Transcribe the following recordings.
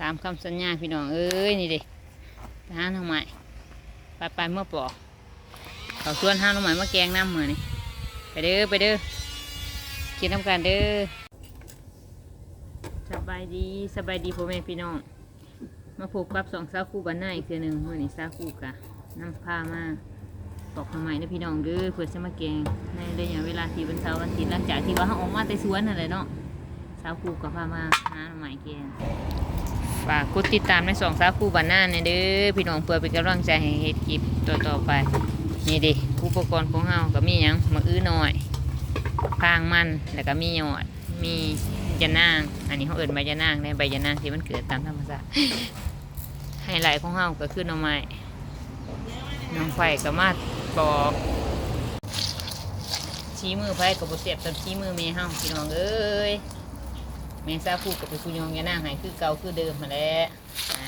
ตามคำสัญญาพี่น้องเอ้ยนี่เดิไปหาทางใหม่ไปไปเมื่อปอกเขาชวนห้าทางใหม่มาแกงน้ำมือนนี่ไปเด้อไปเด้อกินน้ำกันเด้อสบายดีสบายดีพ่อแม่พี่น้อง มาพบกับสองสาวคู่บ้านหน้าอีกเทื่อหนึ่งเมื่อนี้สาวคู่กะน้ำผ้ามาปอกทางใหม่นะพี่น้องเด้อเพื่อจะมาแกงในระยะเวลาที่วันเสาร์วันอาทิตย์หลังจากที่ว่าเขาออกมาแต่สวนนั่นแหละเนาะสาวคูกับพามาหาใหม่เกน ฝากกดติดตามในสองสาคูบ้านหน้าเนี่ยเด้อพี่น้องเพื่อเป็นกำลังใจให้เฮ็ดคลิปต่อๆไป นี่ดิอุปกรณ์ของเฮาก็มีหยังมะอื้อหน่อยพางมันแล้วก็มีหยอดมียะนาง อันนี้เขาเอิ้นใบยะนางในใบยะนางที่มันเกิดตามธรรมชาติไฮไลท์ของเฮาก็คือหน่อไม้น้องไฟก็มาปอกชี้มือไฟกับบุเสียบตับชี้มือเมเฮาพี่น้องเอ้ย แม่ซาพูกับไปคุยองยานั่งให้คือเก่าคือเดิมมาแล้วอ่า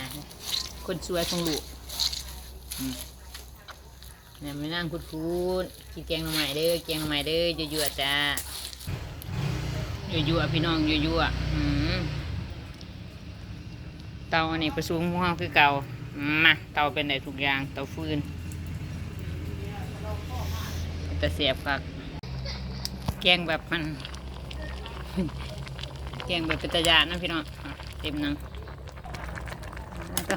คนสวยของลูกเนี่ยไม่นั่งคุดคูดกินแกงหน่อไม้เด้อแกงหน่อไม้เด้อยั่วๆจ้ายั่วๆพี่น้องยั่วๆอืมเตาอันนี้ประสูงของคือเก่ามาเตาเป็นได้ทุกอย่างเตาฟืนแต่เสียบคักแกงแบบมัน แกงแบบเป็นตะยานนะพี่น้องอะเต็มหนังแล้วก็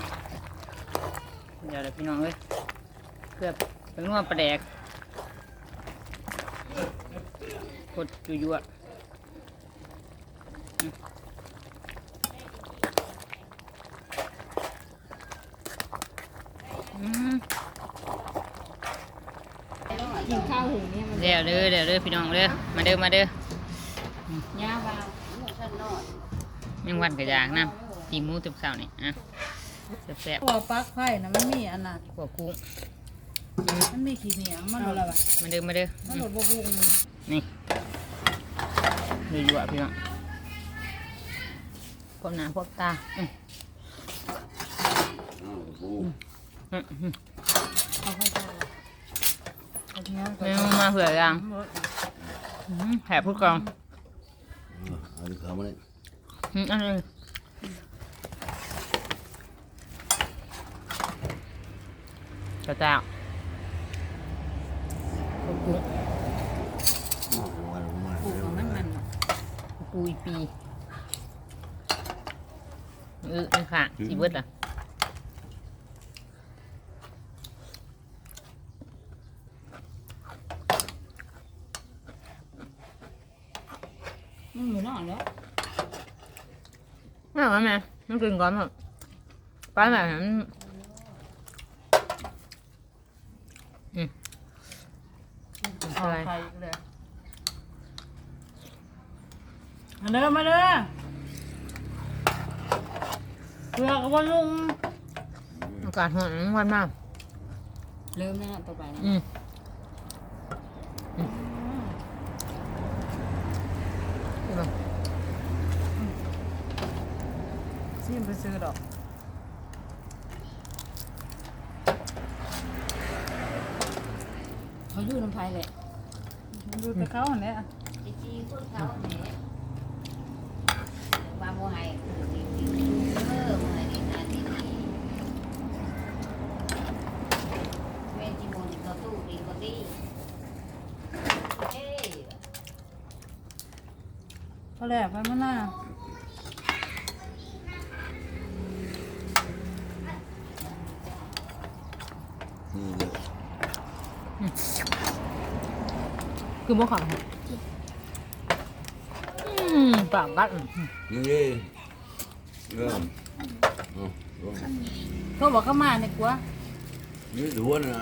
เดี๋ยวเดี๋ยวพี่น้องเอ้ยเพื่อเป็นนัวปลาแดกกดยั่วๆอืมอืมกินข้าวหุงเนี่ยมันเดี๋ยวเด้อเดี๋ยวเด้อพี่น้องเด้อมาเด้อมาเด้อ ยาวาวยังวันกระยางนะตีหมูติบข้าวนี่อะแซ่บตัวปลั๊กไผ่นะมันมีอันน่ะๆขัวกุ้งมันมีขี้เหนียงมันอะไรวะมาเด้อมาเด้อมันอืหลมดบวบุงนี่ยั่วๆพี่น้องพวกหน้าพวกตาอืมอืมอืมเอาเข้าใจอันเนี้ยเมนูมาเผื่อยังอืมแผลพูดกอง เอาดิเขามาเลย อันนี้กระเจ้าพวกกุ้งมาลงมาปลูกของมันมันปุยปีเออนี่ค่ะสีเบิดล่ะมันเหมือนอ่อนแล้ว ไม่เอาแม่ไม่กินก่อนเถอะป้าแบบนั้นอืมเอาอะไรไข่เลยมาเด้อมาเด้อเพื่อกับว่าลุงอากาศร้อนวันมาก เริ่มแล้วต่อไปนะ อืมอืมใช่ปะ ซิมไปซื้อดอกเขาอยู่น้ำไผ่แหละดูแต่เขาอันเนี้ยจีจีคนเขาเนี่ยว่าโมไฮเออโมไฮดีนะดีดีเวจิโมนิก็ตู้ดีก็ดีเอ้ย เขาแหลกไปมันน่ะ นี่คือบ่ขังอืมปากกัดอืมนี่เริ่มเอาลงเขาบอกเขามาในกัวนี่ดวนนะ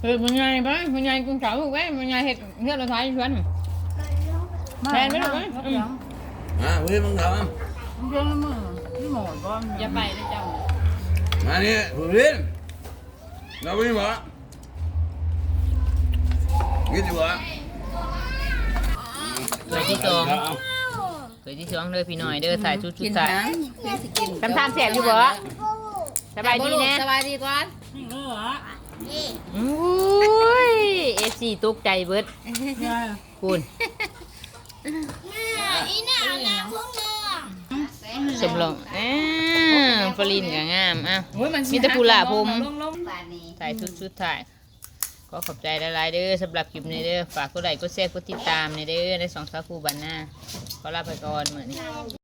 เฮ้ยมันใหญ่ปะมันใหญ่กุ้งสาวลูกเว้ยมันใหญ่เห็ดเห็ดเราทายชวนมาแทนไม่ได้ไหมเขาอืมเสียงมาเว้ยมึงทมันเสียงในมือที่หมดก่อนอย่าไปนะเจ้าำมาเนี่ยผู้เรียนเราไม่บอกกินดีกว่าสวยที่สองสวยที่สองเด้อพี่หน่อยเด้อสายชุดชุดสายกินคำถามแสบอยู่บ่สบายดีแน่สบายดีก่อนนี่เออฮะอุ้ยเอฟซีตกใจเบิดยายคุณแซ่สมลงอ่า ฟลินก็งามอะโอ้ยมันมีแต่กุหลาบผมลงลงบ้านนี้ถ่ายชุดชุดถ่ายก็ขอบใจหลายๆเด้อสำหรับคลิปนี้เด้อฝากกดไลค์กดแชร์กดติดตามในเด้อในสองสาวคู่บันหน้าขอลาไปก่อนเหมือนนี้